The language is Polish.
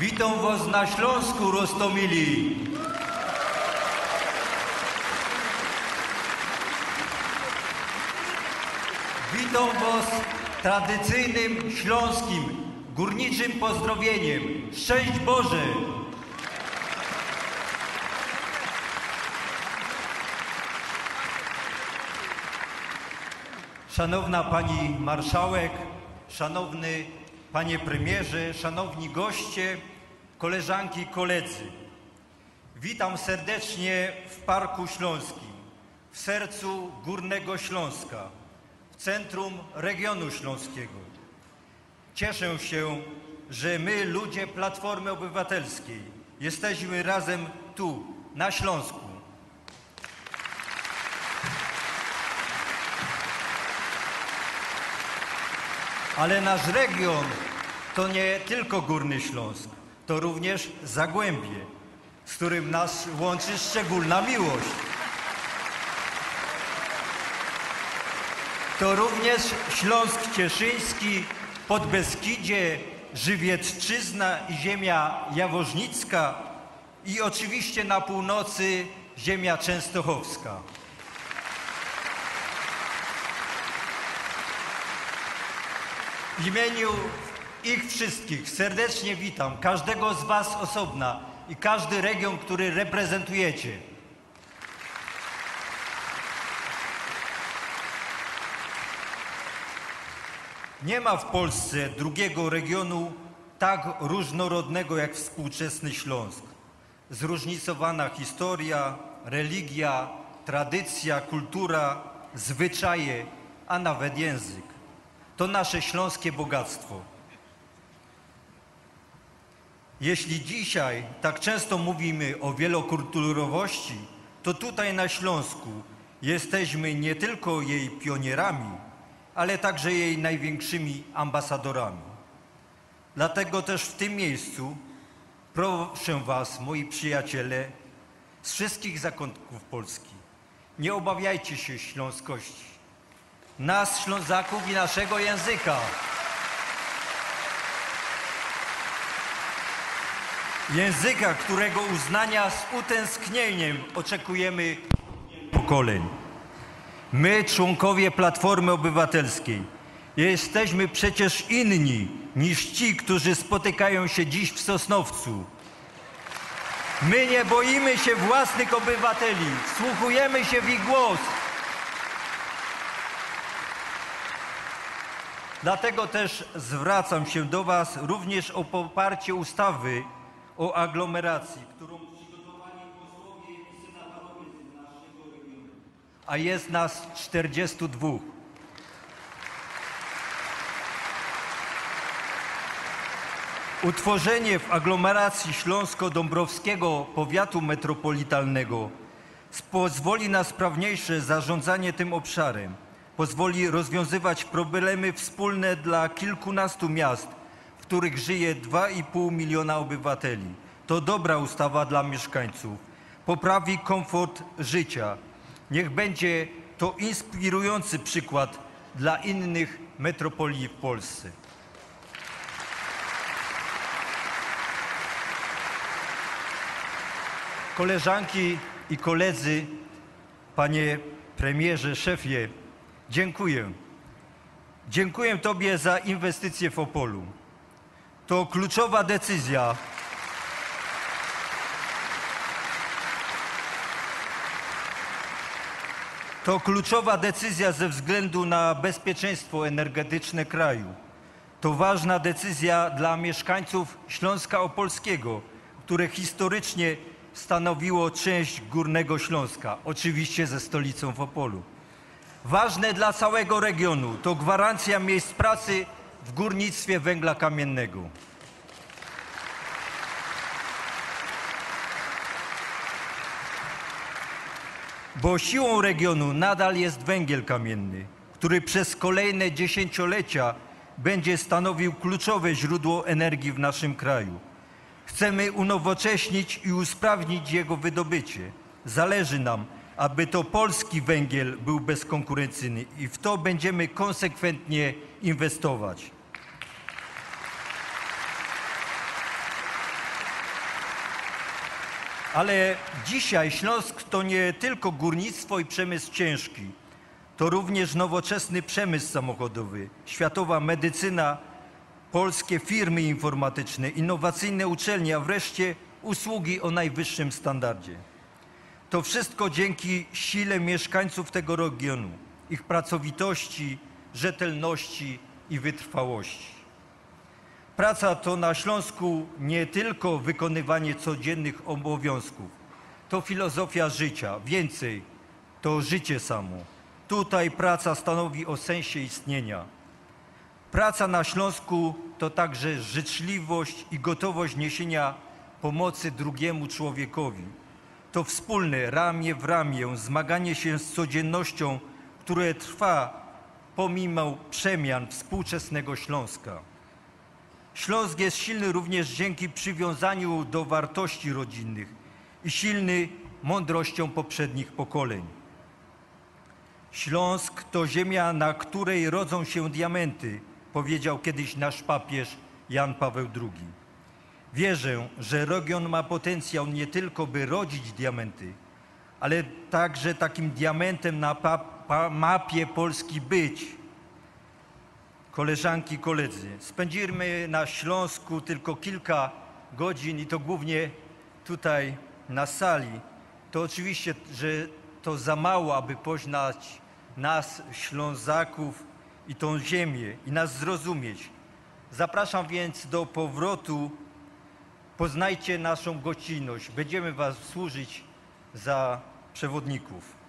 Witam Was na Śląsku, Rostomili. Witam Was tradycyjnym śląskim, górniczym pozdrowieniem. Szczęść Boże! Szanowna Pani Marszałek, Szanowny Panie Premierze, Szanowni Goście, koleżanki i koledzy. Witam serdecznie w Parku Śląskim, w sercu Górnego Śląska, w centrum regionu śląskiego. Cieszę się, że my, ludzie Platformy Obywatelskiej, jesteśmy razem tu, na Śląsku. Ale nasz region to nie tylko Górny Śląsk, to również Zagłębie, z którym nas łączy szczególna miłość. To również Śląsk Cieszyński, Podbeskidzie, Żywiecczyzna i ziemia jaworznicka i oczywiście na północy ziemia częstochowska. W imieniu ich wszystkich serdecznie witam każdego z Was osobna i każdy region, który reprezentujecie. Nie ma w Polsce drugiego regionu tak różnorodnego jak współczesny Śląsk. Zróżnicowana historia, religia, tradycja, kultura, zwyczaje, a nawet język. To nasze śląskie bogactwo. Jeśli dzisiaj tak często mówimy o wielokulturowości, to tutaj na Śląsku jesteśmy nie tylko jej pionierami, ale także jej największymi ambasadorami. Dlatego też w tym miejscu proszę Was, moi przyjaciele, z wszystkich zakątków Polski, nie obawiajcie się śląskości, nas Ślązaków i naszego języka. Języka, którego uznania z utęsknieniem oczekujemy pokoleń. My, członkowie Platformy Obywatelskiej, jesteśmy przecież inni niż ci, którzy spotykają się dziś w Sosnowcu. My nie boimy się własnych obywateli, wsłuchujemy się w ich głos. Dlatego też zwracam się do Was również o poparcie ustawy o aglomeracji, którą przygotowali posłowie i senatorowie z naszego regionu. A jest nas 42. Utworzenie w aglomeracji śląsko-dąbrowskiego powiatu metropolitalnego pozwoli na sprawniejsze zarządzanie tym obszarem. Pozwoli rozwiązywać problemy wspólne dla kilkunastu miast, których żyje 2,5 miliona obywateli. To dobra ustawa dla mieszkańców. Poprawi komfort życia. Niech będzie to inspirujący przykład dla innych metropolii w Polsce. Koleżanki i koledzy, panie premierze, szefie, dziękuję. Dziękuję Tobie za inwestycje w Opolu. To kluczowa decyzja. To kluczowa decyzja ze względu na bezpieczeństwo energetyczne kraju. To ważna decyzja dla mieszkańców Śląska Opolskiego, które historycznie stanowiło część Górnego Śląska, oczywiście ze stolicą w Opolu. Ważne dla całego regionu to gwarancja miejsc pracy w górnictwie węgla kamiennego. Bo siłą regionu nadal jest węgiel kamienny, który przez kolejne dziesięciolecia będzie stanowił kluczowe źródło energii w naszym kraju. Chcemy unowocześnić i usprawnić jego wydobycie. Zależy nam, aby to polski węgiel był bezkonkurencyjny i w to będziemy konsekwentnie inwestować. Ale dzisiaj Śląsk to nie tylko górnictwo i przemysł ciężki. To również nowoczesny przemysł samochodowy, światowa medycyna, polskie firmy informatyczne, innowacyjne uczelnie, a wreszcie usługi o najwyższym standardzie. To wszystko dzięki sile mieszkańców tego regionu, ich pracowitości, rzetelności i wytrwałości. Praca to na Śląsku nie tylko wykonywanie codziennych obowiązków, to filozofia życia, więcej, to życie samo. Tutaj praca stanowi o sensie istnienia. Praca na Śląsku to także życzliwość i gotowość niesienia pomocy drugiemu człowiekowi. To wspólne, ramię w ramię, zmaganie się z codziennością, które trwa pomimo przemian współczesnego Śląska. Śląsk jest silny również dzięki przywiązaniu do wartości rodzinnych i silny mądrością poprzednich pokoleń. Śląsk to ziemia, na której rodzą się diamenty, powiedział kiedyś nasz papież Jan Paweł II. Wierzę, że region ma potencjał nie tylko by rodzić diamenty, ale także takim diamentem na mapie Polski być. Koleżanki, koledzy, spędzimy na Śląsku tylko kilka godzin i to głównie tutaj na sali. To oczywiście, że to za mało, aby poznać nas, Ślązaków i tą ziemię i nas zrozumieć. Zapraszam więc do powrotu. Poznajcie naszą gościnność. Będziemy Was służyć za przewodników.